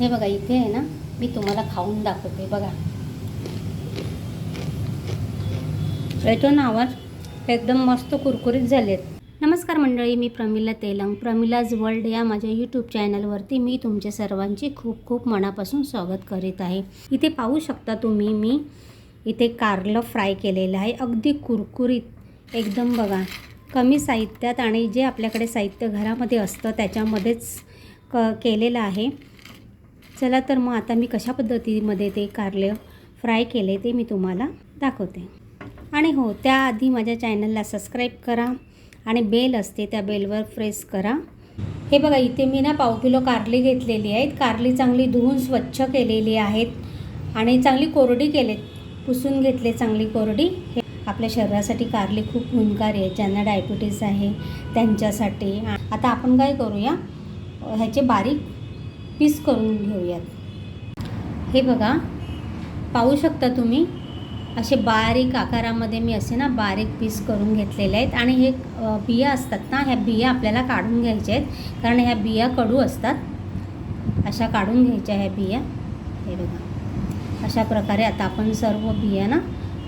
हे बघा इथे आहे ना मी तुम्हाला खाऊन दाखवते बघा. येतो ना आवाज? एकदम मस्त कुरकुरीत झालेत. नमस्कार मंडळी मी प्रमिला तेलंग. प्रमिलाज वर्ल्ड या माझ्या यूट्यूब चॅनलवरती मी तुमच्या सर्वांची खूप खूप मनापासून स्वागत करीत आहे. इथे पाहू शकता तुम्ही मी इथे कारलं फ्राय केलेलं आहे. अगदी कुरकुरीत एकदम बघा. कमी साहित्यात आणि जे आपल्याकडे साहित्य घरामध्ये असतं त्याच्यामध्येच क केलेलं आहे. चला तर मग आता मी कशा पद्धतीमध्ये ते कारले फ्राय केले ते मी तुम्हाला दाखवते. आणि हो त्याआधी माझ्या चॅनलला सबस्क्राईब करा आणि बेल असते त्या बेलवर प्रेस करा. हे बघा इथे मी ना पाव किलो कारली घेतलेली आहेत. कारली चांगली धुवून स्वच्छ केलेली आहेत आणि चांगली कोरडी केलेत. पुसून घेतले चांगली कोरडी. हे आपल्या शरीरासाठी कारली खूप गुणकारी आहे. ज्यांना डायबिटीज आहे त्यांच्यासाठी. आता आपण काय करूया? ह्याचे बारीक पीस करून घेऊयात. हे बघा पाहू शकता तुम्ही असे बारीक आकारामध्ये मी असे ना बारीक पीस करून घेतलेले आहेत. आणि हे बिया असतात ना ह्या बिया आपल्याला काढून घ्यायच्या आहेत. कारण ह्या बिया कडू असतात. अशा काढून घ्यायच्या ह्या बिया. हे बघा. अशा प्रकारे आता आपण सर्व बिया ना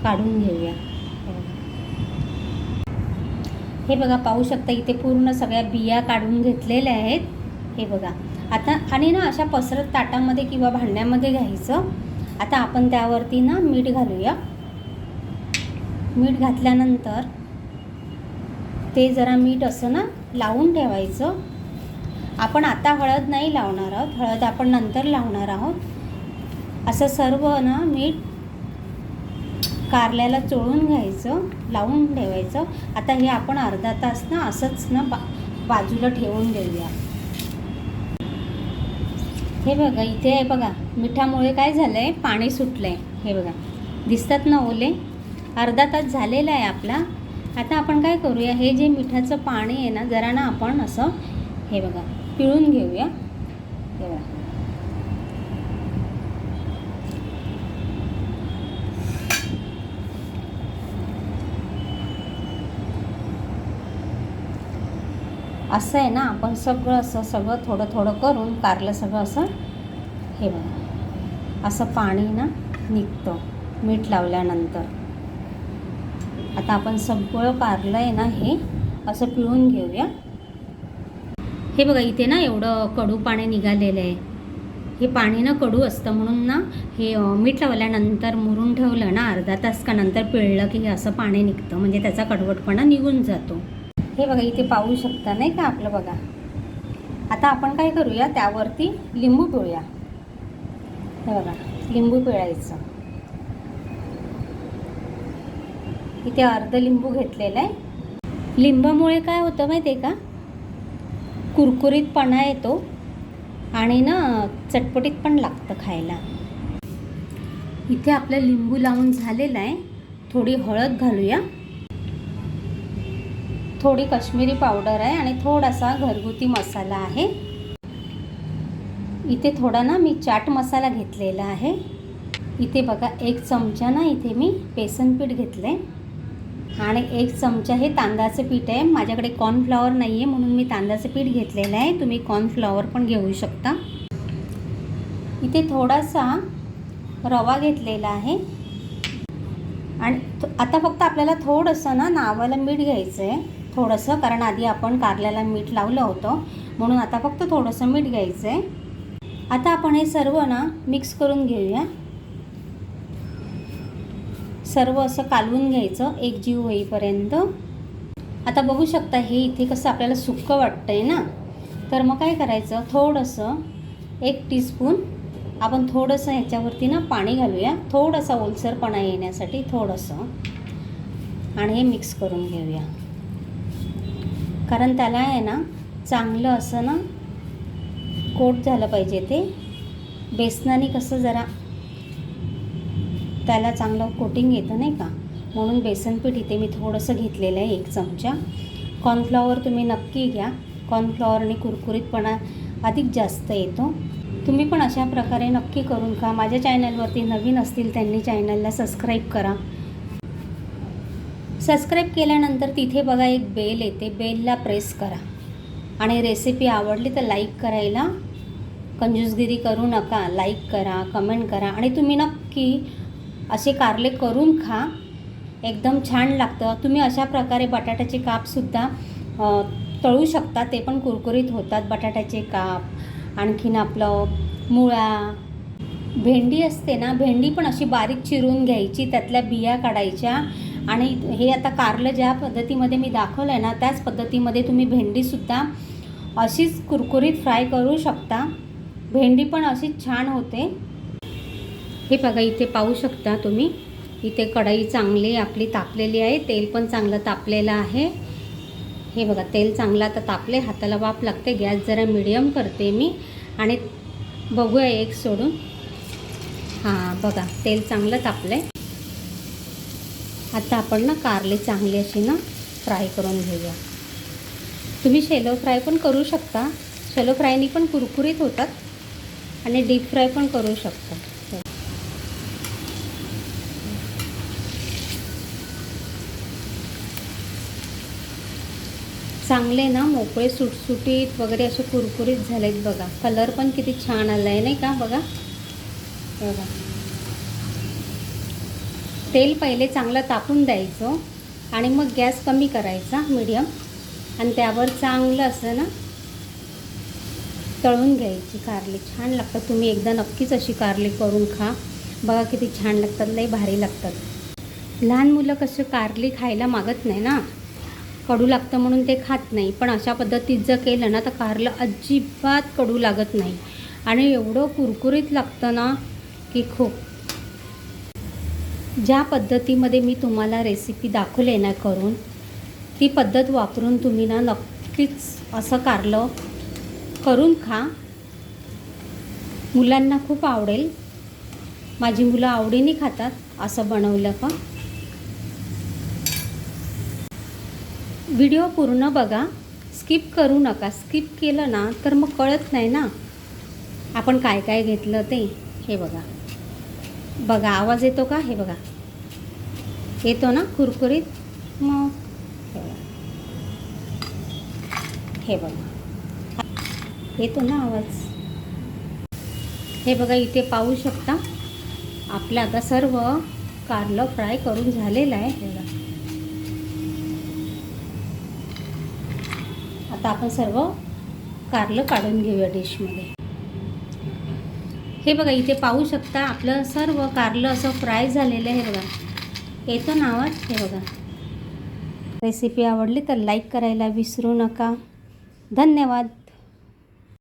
काढून घेऊया. हे बघा पाहू शकता इथे पूर्ण सगळ्या बिया काढून घेतलेल्या आहेत. हे बघा. आता आणि ना अशा पसरत ताटामध्ये किंवा भांड्यामध्ये घ्यायचं. आता आपण त्यावरती ना मीठ घालूया. मीठ घातल्यानंतर ते जरा मीठ असं ना लावून ठेवायचं. आपण आता हळद नाही लावणार आहोत. हळद आपण नंतर लावणार आहोत. असं सर्व ना मीठ कारल्याला चोळून घ्यायचं लावून ठेवायचं. आता हे आपण अर्धा तास ना असंच ना बा बाजूला ठेवून देऊया. हे बघा इथे आहे बघा मिठामुळे काय झालं आहे पाणी सुटलं आहे हे बघा दिसतात ना ओले? अर्धा तास झालेला आहे आपला. आता आपण काय करूया? हे जे मिठाचं पाणी आहे ना जरा ना आपण असं हे बघा पिळून घेऊया. हे बघा. असं आहे ना आपण सगळं असं सगळं थोडं थोडं करून कारलं सगळं असं हे बघा. असं पाणी ना निघतं मीठ लावल्यानंतर. आता आपण सगळं कारलं आहे ना हे असं पिळून घेऊया. हे बघा इथे ना एवढं कडू पाणी निघालेलं आहे. हे पाणी ना कडू असतं म्हणून ना हे मीठ लावल्यानंतर मुरून ठेवलं ना अर्धा तास का नंतर पिळलं की हे असं पाणी निघतं म्हणजे त्याचा कडवटपणा निघून जातो. हे बघा इथे पाहू शकता नाही का आपलं बघा. आता आपण काय करूया त्यावरती लिंबू पिळूया. हे बघा लिंबू पिळायचं. इथे अर्ध लिंबू घेतलेला आहे. लिंबामुळे काय होतं माहिती आहे का? कुरकुरीतपणा येतो आणि ना चटपटीत पण लागतं खायला. इथे आपलं लिंबू लावून झालेलं आहे. थोडी हळद घालूया. थोडी कश्मीरी पावडर आहे आणि थोडासा घरगुती मसाला आहे. इथे थोडा ना मी चाट मसाला घेतलेला आहे. इथे बघा एक चमचा ना इथे मी बेसन पीठ घेतलं आहे आणि एक चमचा हे तांदळाचं पीठ आहे. माझ्याकडे कॉर्नफ्लॉवर नाही आहे म्हणून मी तांदळाचं पीठ घेतलेलं आहे. तुम्ही कॉर्नफ्लॉवर पण घेऊ शकता. इथे थोडासा रवा घेतलेला आहे. आणि आता फक्त आपल्याला थोडंसं ना नावाला मीठ घ्यायचं आहे थोडंसं कारण आधी आपण कारल्याला मीठ लावलं होतं. म्हणून आता फक्त थोडंसं मीठ घ्यायचं आहे आता आपण हे सर्व ना मिक्स करून घेऊया. सर्व असं कालवून घ्यायचं एक जीव होईपर्यंत. आता बघू शकता हे इथे कसं आपल्याला सुक्कं वाटतं आहे ना? तर मग काय करायचं थोडंसं एक टीस्पून आपण थोडंसं ह्याच्यावरती ना पाणी घालूया. थोडासा ओलसरपणा येण्यासाठी थोडंसं. आणि हे मिक्स करून घेऊया. कारण त्याला आहे ना चांगलं असं ना कोट झालं पाहिजे ते. बेसनाने कसं जरा त्याला चांगलं कोटिंग येतं नाही का? म्हणून बेसनपीठ इथे मी थोडंसं घेतलेलं आहे एक चमचा. कॉर्नफ्लॉवर तुम्ही नक्की घ्या. कॉर्नफ्लॉवरने कुरकुरीतपणा अधिक जास्त येतो. तुम्ही पण अशा प्रकारे नक्की करून खा. माझ्या चॅनलवरती नवीन असतील त्यांनी चॅनलला सबस्क्राईब करा. सबस्क्राईब केल्यानंतर तिथे बघा एक बेल येते. बेलला प्रेस करा. आणि रेसिपी आवडली तर लाईक करायला. कंजूसगिरी करू नका. लाईक करा कमेंट करा. आणि तुम्ही नक्की असे कारले करून खा. एकदम छान लागतं. तुम्ही अशा प्रकारे बटाट्याचे कापसुद्धा तळू शकता. ते पण कुरकुरीत होतात बटाट्याचे काप. आणखीन आपलं मुळा. भेंडी असते ना भेंडी पण अशी बारीक चिरून घ्यायची. त्यातल्या बिया काढायच्या. आणि हे आता कारलं ज्या पद्धतीमध्ये मी दाखवलं आहे ना त्याच पद्धतीमध्ये तुम्ही भेंडीसुद्धा अशीच कुरकुरीत फ्राय करू शकता. भेंडी पण अशीच छान होते. हे बघा इथे पाहू शकता तुम्ही. इथे कढई चांगली आपली तापलेली आहे तेल पण चांगलं तापलेलं आहे. हे बघा तेल चांगलं आता तापले हाताला वाफ लागते गॅस जरा मिडियम करते मी. आणि बघूया एक सोडून. हां बघा तेल चांगलं तापलं आहे आता आपण ना कारले चांगली अशी ना फ्राय करून घेऊया. तुम्ही शेलो फ्राय पण करू शकता. शेलो फ्रायनी पण कुरकुरीत होतात आणि डीप फ्राय पण करू शकता. चांगले ना मोकळे सुटसुटीत वगैरे असे कुरकुरीत झालेत बघा. कलर पण किती छान आला आहे नाही का बघा? बघा. तेल पहिले चांगलं तापून द्यायचं आणि मग गॅस कमी करायचा मीडियम आणि त्यावर चांगलं असं ना तळून घ्यायची कारली छान लागतात. तुम्ही एकदा नक्कीच अशी कारली करून खा. बघा किती छान लागतात. लई भारी लागतात. लहान मुलं कसं कारली खायला मागत नाही ना. कडू लागतं म्हणून ते खात नाही. पण अशा पद्धतीत जर केलं ना तर कारलं अजिबात कडू लागत नाही. आणि एवढं कुरकुरीत लागतं ना की खूप ज्या पद्धतीमध्ये मी तुम्हाला रेसिपी दाखवले ना करून ती पद्धत वापरून तुम्ही ना नक्कीच असं कारलं करून खा. मुलांना खूप आवडेल. माझी मुलं आवडीने खातात असं बनवलं का. व्हिडिओ पूर्ण बघा. स्किप करू नका. स्किप केलं ना तर मग कळत नाही ना. आपण काय काय घेतलं ते. हे बघा. बघा आवाज येतो का? हे बघा. येतो ना कुरकुरीत? मग. हे बघा. येतो ना आवाज? हे बघा इथे पाहू शकता. आपलं आता सर्व कारलं फ्राय करून झालेलं आहे. हे बघा. आता आपण सर्व कारलं काढून घेऊया डिशमध्ये. हे बघा इथे पाहू शकता आपलं सर्व कारलं असं फ्राय झालेलं आहे बघा. येतो नावात हे बघा. रेसिपी आवडली तर लाईक करायला विसरू नका. धन्यवाद.